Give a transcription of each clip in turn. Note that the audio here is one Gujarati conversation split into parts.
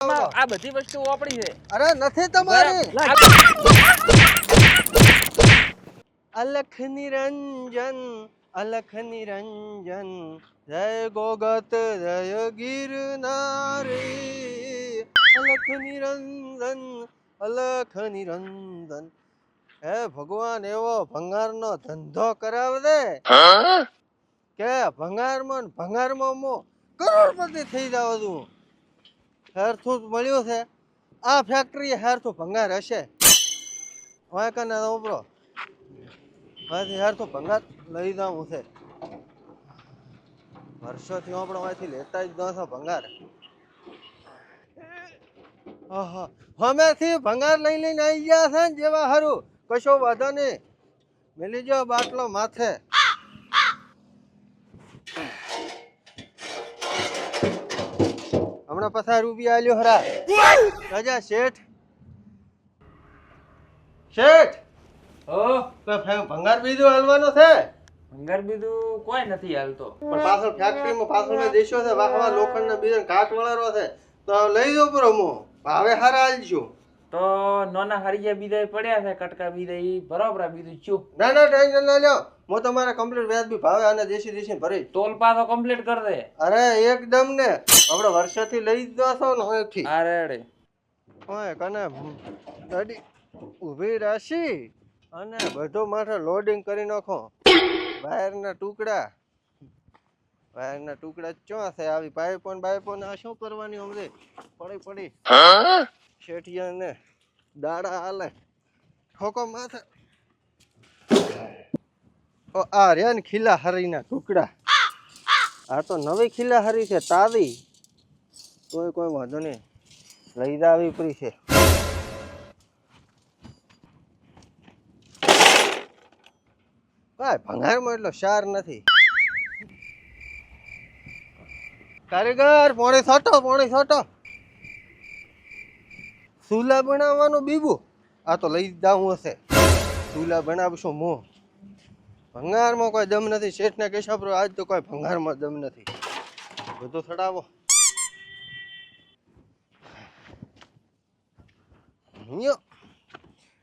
આ બધી વસ્તુ આપણી છે. અરે નથી તમારી. અલખ નિરંજન અલખ નિરંજન જય ગોગત જય ગિરનારી. અલખ નિરંજન અલખ નિરંજન. હે ભગવાન એવો ભંગારનો ધંધો કરાવે દે. કે ભંગારમાં ને ભંગારમાં મો કરોડપતિ થઈ જાવ તું હેરથું મળ્યું છે. આ ફેક્ટરી હેરથું ભંગાર હશે. વાંય કને ઉપરો વાયથી હેરથું ભંગાર લઈ જાઉં છે. વર્ષોથી આપણે અહીંથી લેતા જ ન છો ભંગાર. હમેથી ભંગાર લઈ લઈને આવી ગયા છે ને જેવા હારું. કશો વાંધો નહીં. મેલી જાઓ બાટલો માથે. હમણાં પસાર ઊભી આલ્યો હરા. રાજા શેઠ? શેઠ? ઓ તો ભંગાર બીજું હાલવાનો છે? ભંગાર બીજું કોઈ નથી હાલતો. પણ પાછળ ફેક્ટરીમાં પાછળ દેશો છે વાહવા લોખંડના બીજા કાટ વળારો છે. તો લઈ દો પર હું ભાવે હારા આલજો તો નાના હરિયા બીજા પડ્યા છે કટકા બીજા બરાબર બરોબર આ બીજું ચૂપ. ના ના ટેન્શન ના લ્યો હું તમારા કમ્પ્લીટ વ્યાજબી ભાવે અને દેશી દેશી ભરી ટોલ પાસો કમ્પ્લીટ કર દે. અરે એકદમ ને. આપણે વર્ષોથી લઈ જ દો ને અહીંથી. અરે અરે. ઓય કને ગાડી ઊભી રાશી અને બધો માથે લોડિંગ કરી નાખો. વાયરના ટુકડા. વાયરના ટુકડા ચો છે? આવી પાઇપો ને ને આ શું કરવાની હમરે પડી પડી. શેઠિયા ને દાડા હાલે. ઠોકો માથે. ઓ, આ રહ્યા ને ખીલા હરીના ટુકડા આ તો નવી ખીલા હરી છે, તાવી. તોય કોઈ વાંધો નહીં. લઈ જા આવી પડી છે. ભાઈ ભંગારમાં એટલો શાર નથી. કારીગર, પોણી છોટો પોણી છોટો. સુલા બનાવવાનું બીબું? આ તો લઈ જાવું હશે. સુલા બનાવશું મો. ભંગારમાં કોઈ દમ નથી. શેઠને કેશાપરો આજ તો કોઈ ભંગારમાં દમ નથી. બધું ચડાવો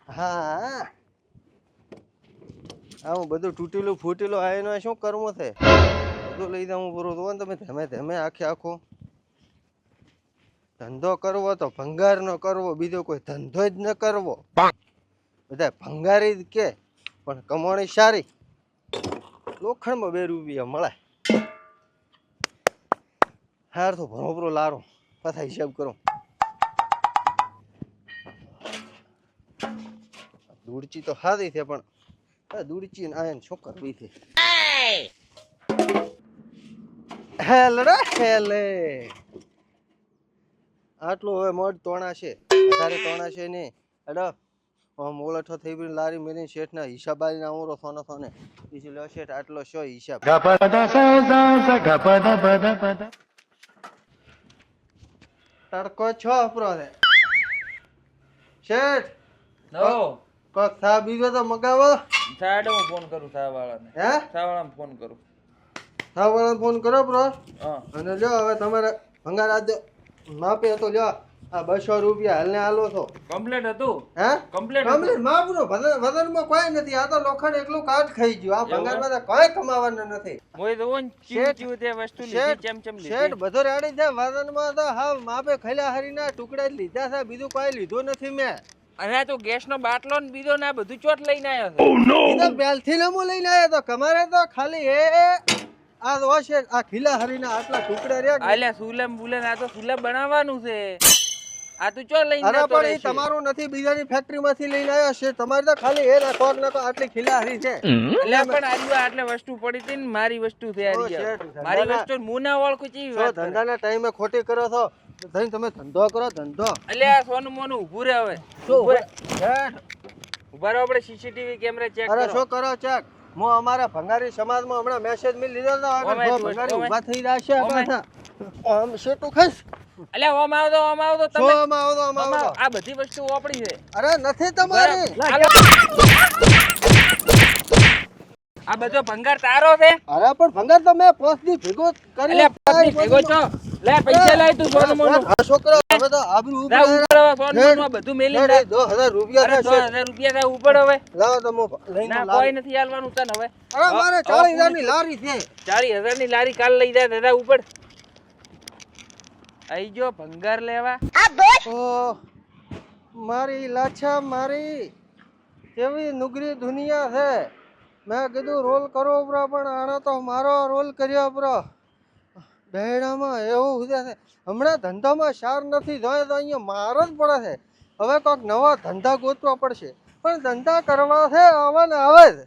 હા. આવું બધું તૂટેલું ફૂટેલું આવીને શું કરવું છે? બધું લઈ જાઉં પૂરું. તો તમે ધમે ધમે આખે આખો ધંધો કરવો તો ભંગાર નો કરવો બીજો કોઈ ધંધો જ ન કરવો. બધા ભંગારી જ કે પણ કમાણી સારી. લોખંડમાં બે રૂપિયા મળે. હાર તો ભરોબરો લારો પાછા હિસાબ કરો. દૂડચી તો હારી છે પણ દૂડચી ને આયન શું કરવી છે? હેલડા હેલે. આટલું હવે મઢ તોણા છે. વધારે તોણા છે નહીં. અડો આમ ઓલઠો થઈ પડી લારી મેરી શેઠના હિસાબ આવીને આવરો સોનો સોને. લો શેઠ આટલો શો હિસાબ. તડકો છો અપરો છે શેઠ નો કોક થા બીજો તો મગાવો. થાડે હું ફોન કરું થા વાળાને હે? થા વાળાને ફોન કરું. થા વાળાને ફોન કરો બ્રો અને લ્યો હવે તમારે ભંગાર આજ માપે તો લ્યો આ બસો રૂપિયા હાલને હાલો છો. કમ્પ્લેટ હતું? હે? કમ્પ્લેટ કમ્પ્લીટ માપનો વજનમાં કોઈ નથી. આ તો લોખંડ એકલું કાટ ખાઈ ગયું. આ ભંગારમાં તો કોઈ કમાવાનું નથી. મોય તો ઓન શેઠ, તે વસ્તુ લીધી શેઠ ચમ લીધી. શેઠ બધો રેડી છે. વજનમાં તો હા માપે ખૈલા હરીના ટુકડા લીધા છે. બીજું કોઈ લીધું નથી મેં. અને તો ગેસ નો બાટલો ને બીજો ને બધું ચોટ લઈને આવ્યો છે. એ તો બેલથી લમુ લઈને આવ્યો તો. કમારે તો ખાલી એ આ તો છે આ ખીલા હરીના આટલા ટુકડા રહ્યા આલ્યા સુલમ બુલમ આ તો સુલમ બનાવવાનું છે. આ તું ચો લઈને અરે પણ એ તમારું નથી બીજાની ફેક્ટરી લઈને આવ્યા છે. તમારે તો ખાલી એ નાખો નાખો આટલી ખીલા હરી છે. એટલે પણ આર્યું આટલે વસ્તુ પડી હતી ને મારી વસ્તુ છે આર્યું. મારી વસ્તુ હું ના ઓળખું ચી ધંધાના ટાઈમે ખોટી કરો છો થઈને તમે ધંધો કરો ધંધો. એટલે આ સોનું મોનું ઊભું રહે હવે. શું ઊભું રહે. આપણે સીસીટીવી કેમેરા ચેક અરે કરો. શું કરો ચેક? હું અમારા ભંગારી સમાજમાં હમણાં મેસેજ મી લીધો તો ઓમે ભંગારી ઊભા ઊભા થઈ રહ્યા છે આમ શેટુ ખસ એટલે ઓમ આવતો ઓમ આવતો તમે ઓમ આવો તો ઓમ આવો. આ બધી વસ્તુ ઓપડી છે. અરે નથી તમારી. આ બધો ભંગાર તારો છે? અરે પણ ભંગાર તો મેં પોસ્ટ દી ભેગો કરી એટલે પત્ની ભેગો છો? લે પૈસા લઈ તું સોનું મોનું. આ છોકરો હવે તો આબરૂ જા ઉપર સોનું મોનું બધું મેલી જા. દો હજાર રૂપિયા અરે થશે. દો હજાર રૂપિયા જા ઉપર હવે. લાવો તો હું લઈને ના કોઈ નથી આલવાનું તને હવે. અરે મારે હવે ચાલીસ હજાર પૂરી ની લારી છે. 40000 ની લારી કાલ લઈ જાય દાદા ઉપર આઈ જો ભંગાર લેવા. ઓ મારી લાછા મારી. કેવી નુગરી દુનિયા છે. મેં કીધું, રોલ કરો બ્રો પણ આણે તો મારો રોલ કર્યો બ્રો બહેડામાં એવું છે. હમણાં ધંધામાં સાર નથી જોઈએ તો અહીંયા માર જ પડે છે. હવે કોઈક નવા ધંધા ગોતવા પડશે. પણ ધંધા કરવા છે, આવે ને આવે જ.